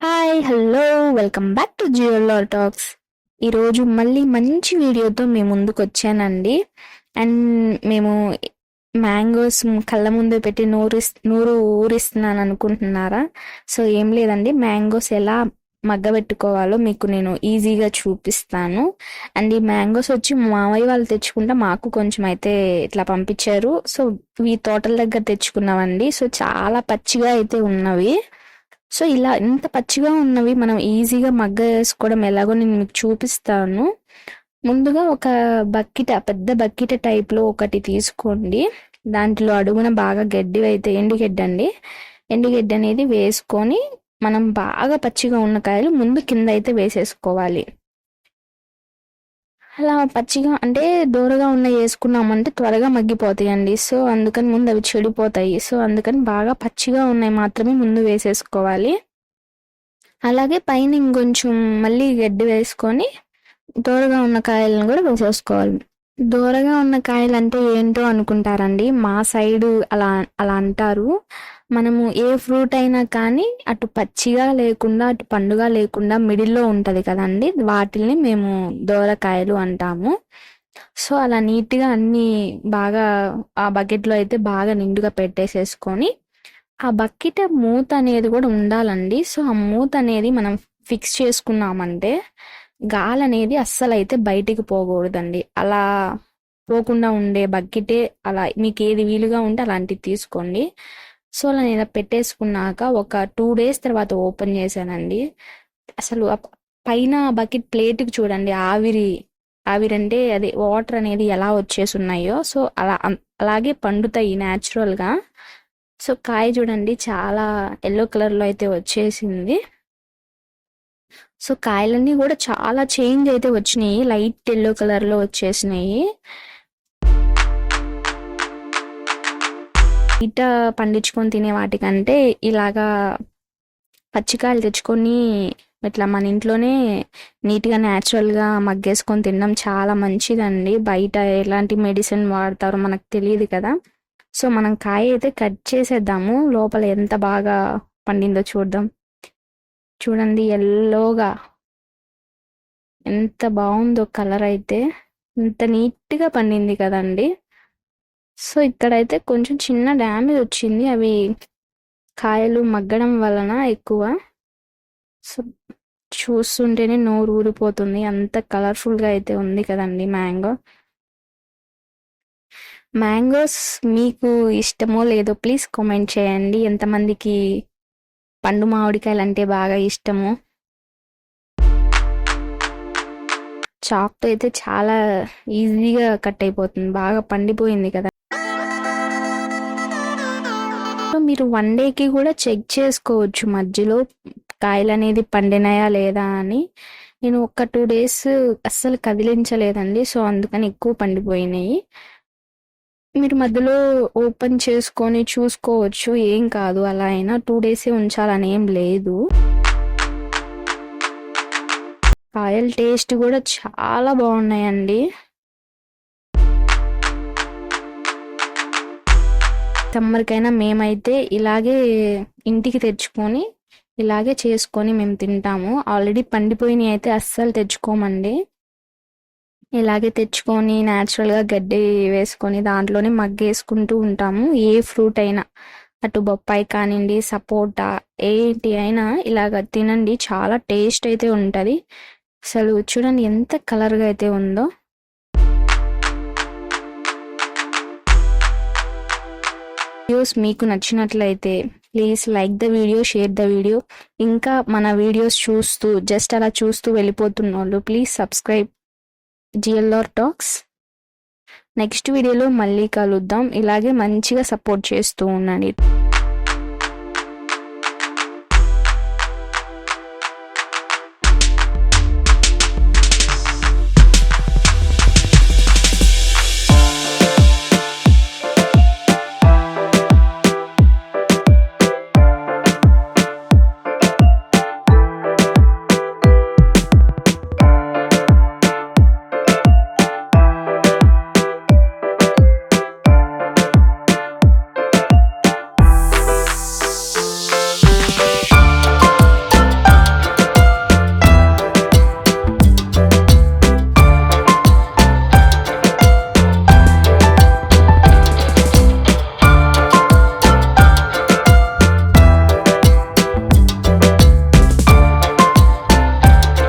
Hi hello welcome back to జియోలార్ talks ఈరోజు మళ్ళీ మంచి వీడియోతో మేము ముందుకు వచ్చానండి. అండ్ మేము మ్యాంగోస్ కళ్ళ ముందు పెట్టి నూరు నూరు ఊరిస్తున్నాను అనుకుంటున్నారా? సో ఏం లేదండి. మ్యాంగోస్ ఎలా మగ్గబెట్టుకోవాలో మీకు నేను ఈజీగా చూపిస్తాను. అండ్ ఈ మ్యాంగోస్ వచ్చి మావయ్య వాళ్ళు తెచ్చుకుంటే మాకు కొంచెం అయితే ఇట్లా పంపించారు. సో ఈ తోటల దగ్గర తెచ్చుకున్నామండి. సో చాలా పచ్చిగా అయితే ఉన్నవి. సో ఇలా ఇంత పచ్చిగా ఉన్నవి మనం ఈజీగా మగ్గ వేసుకోవడం ఎలాగో నేను మీకు చూపిస్తాను. ముందుగా ఒక బకెట్ పెద్ద బకెట్ టైప్లో ఒకటి తీసుకోండి. దాంట్లో అడుగున బాగా గడ్డి అయితే ఎండుగడ్డి అండి ఎండుగడ్డి అనేది వేసుకొని మనం బాగా పచ్చిగా ఉన్న కాయలు ముందు కింద అయితే వేసేసుకోవాలి. అలా పచ్చిగా అంటే దూరగా ఉన్న వేసుకున్నామంటే త్వరగా మగ్గిపోతాయండి. సో అందుకని ముందు అవి చెడిపోతాయి. సో అందుకని బాగా పచ్చిగా ఉన్నాయి మాత్రమే ముందు వేసేసుకోవాలి. అలాగే పైన ఇంకొంచెం మళ్ళీ గడ్డి వేసుకొని దూరగా ఉన్న కాయలను కూడా వేసేసుకోవాలి. దూరగా ఉన్న కాయలు అంటే ఏంటో అనుకుంటారండి? మా సైడు అలా అలా అంటారు. మనము ఏ ఫ్రూట్ అయినా కానీ అటు పచ్చిగా లేకుండా అటు పండుగ లేకుండా మిడిల్లో ఉంటుంది కదండి. వాటిల్ని మేము దోరకాయలు అంటాము. సో అలా నీట్గా అన్ని బాగా ఆ బకెట్లో అయితే బాగా నిండుగా పెట్టేసేసుకొని ఆ బకెట్ మూత అనేది కూడా ఉండాలండి. సో ఆ మూత అనేది మనం ఫిక్స్ చేసుకున్నామంటే గాలి అనేది అస్సలు అయితే బయటికి పోకూడదండి. అలా పోకుండా ఉండే బకెటే అలా మీకు ఏది వీలుగా ఉంటే అలాంటివి తీసుకోండి. సో అలా నేను పెట్టేసుకున్నాక ఒక టూ డేస్ తర్వాత ఓపెన్ చేశానండి. అసలు పైన బకెట్ ప్లేట్కి చూడండి ఆవిరి ఆవిరి అంటే అది వాటర్ అనేది ఎలా వచ్చేసి ఉన్నాయో సో అలా అలాగే పండుతాయి న్యాచురల్గా. సో కాయ చూడండి చాలా ఎల్లో కలర్లో అయితే వచ్చేసింది. సో కాయలన్నీ కూడా చాలా చేంజ్ అయితే వచ్చినాయి. లైట్ ఎల్లో కలర్లో వచ్చేసినాయి. బయట పండించుకొని తినే వాటికంటే ఇలాగా పచ్చికాయలు తెచ్చుకొని ఇట్లా మన ఇంట్లోనే నీట్గా న్యాచురల్గా మగ్గేసుకొని తినడం చాలా మంచిదండి. బయట ఎలాంటి మెడిసిన్ వాడతారో మనకు తెలియదు కదా. సో మనం కాయ అయితే కట్ చేసేద్దాము. లోపల ఎంత బాగా పండిందో చూద్దాం. చూడండి ఎల్లోగా ఎంత బాగుందో కలర్ అయితే. ఇంత నీట్గా పండింది కదండి. సో ఇక్కడైతే కొంచెం చిన్న డ్యామేజ్ వచ్చింది. అవి కాయలు మగ్గడం వలన ఎక్కువ. సో చూస్తుంటేనే నోరు ఊరిపోతుంది. అంత కలర్ఫుల్గా అయితే ఉంది కదండి మ్యాంగో. మ్యాంగోస్ మీకు ఇష్టమో లేదో ప్లీజ్ కామెంట్ చేయండి. ఎంతమందికి పండు మామిడికాయలు అంటే బాగా ఇష్టము? చాక్తో అయితే చాలా ఈజీగా కట్ అయిపోతుంది. బాగా పండిపోయింది కదా మీరు వన్ డేకి కూడా చెక్ చేసుకోవచ్చు మధ్యలో కాయలు అనేది పండినాయా లేదా అని. నేను ఒక టూ డేస్ అస్సలు కదిలించలేదండి సో అందుకని ఎక్కువ పండిపోయినాయి. మీరు మధ్యలో ఓపెన్ చేసుకొని చూసుకోవచ్చు ఏం కాదు అలా అయినా టూ డేసే ఉంచాలని ఏం లేదు. కాయల టేస్ట్ కూడా చాలా బాగున్నాయండి. సమ్మర్కైనా మేమైతే ఇలాగే ఇంటికి తెచ్చుకొని ఇలాగే చేసుకొని మేము తింటాము. ఆల్రెడీ పండిపోయినవి అయితే అస్సలు తెచ్చుకోమండి. ఇలాగే తెచ్చుకొని న్యాచురల్గా గడ్డి వేసుకొని దాంట్లోనే మగ్గేసుకుంటూ ఉంటాము. ఏ ఫ్రూట్ అయినా. అటు బొప్పాయి కానివ్వండి సపోటా ఏంటి అయినా ఇలాగ తినండి. చాలా టేస్ట్ అయితే ఉంటుంది. అసలు చూడండి ఎంత కలర్గా అయితే ఉందో. వీడియోస్ మీకు నచ్చినట్లయితే please like the video share the video ఇంకా మన వీడియోస్ చూస్తూ జస్ట్ అలా చూస్తూ వెళ్ళిపోతున్న వాళ్ళు please subscribe GLR talks next వీడియోలో మళ్ళీ కలుద్దాం. ఇలాగే మంచిగా సపోర్ట్ చేస్తూ ఉండండి.